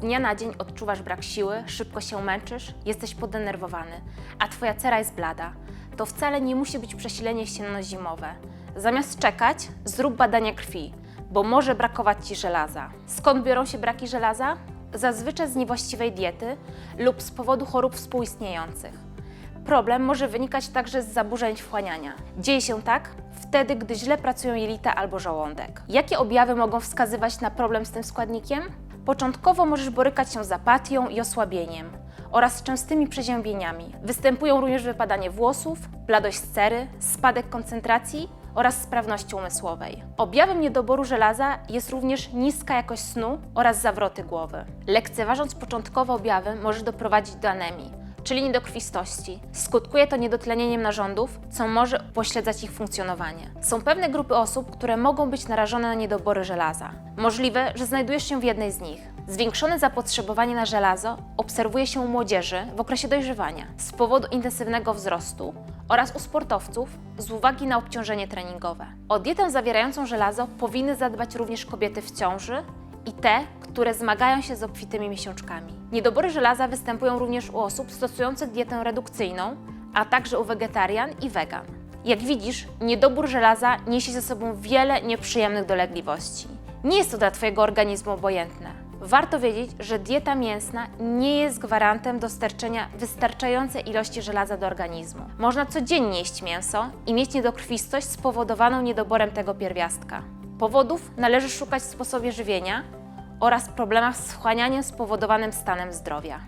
dnia na dzień odczuwasz brak siły, szybko się męczysz, jesteś podenerwowany, a twoja cera jest blada, to wcale nie musi być przesilenie jesienno-zimowe. Zamiast czekać, zrób badania krwi, bo może brakować ci żelaza. Skąd biorą się braki żelaza? Zazwyczaj z niewłaściwej diety lub z powodu chorób współistniejących. Problem może wynikać także z zaburzeń wchłaniania. Dzieje się tak wtedy, gdy źle pracują jelita albo żołądek. Jakie objawy mogą wskazywać na problem z tym składnikiem? Początkowo możesz borykać się z apatią i osłabieniem oraz częstymi przeziębieniami. Występują również wypadanie włosów, bladość cery, spadek koncentracji oraz sprawności umysłowej. Objawem niedoboru żelaza jest również niska jakość snu oraz zawroty głowy. Lekceważąc początkowe objawy może doprowadzić do anemii, czyli niedokrwistości. Skutkuje to niedotlenieniem narządów, co może upośledzać ich funkcjonowanie. Są pewne grupy osób, które mogą być narażone na niedobory żelaza. Możliwe, że znajdujesz się w jednej z nich. Zwiększone zapotrzebowanie na żelazo obserwuje się u młodzieży w okresie dojrzewania z powodu intensywnego wzrostu oraz u sportowców z uwagi na obciążenie treningowe. O dietę zawierającą żelazo powinny zadbać również kobiety w ciąży i te, które zmagają się z obfitymi miesiączkami. Niedobory żelaza występują również u osób stosujących dietę redukcyjną, a także u wegetarian i wegan. Jak widzisz, niedobór żelaza niesie ze sobą wiele nieprzyjemnych dolegliwości. Nie jest to dla Twojego organizmu obojętne. Warto wiedzieć, że dieta mięsna nie jest gwarantem dostarczenia wystarczającej ilości żelaza do organizmu. Można codziennie jeść mięso i mieć niedokrwistość spowodowaną niedoborem tego pierwiastka. Powodów należy szukać w sposobie żywienia oraz problemach z wchłanianiem spowodowanym stanem zdrowia.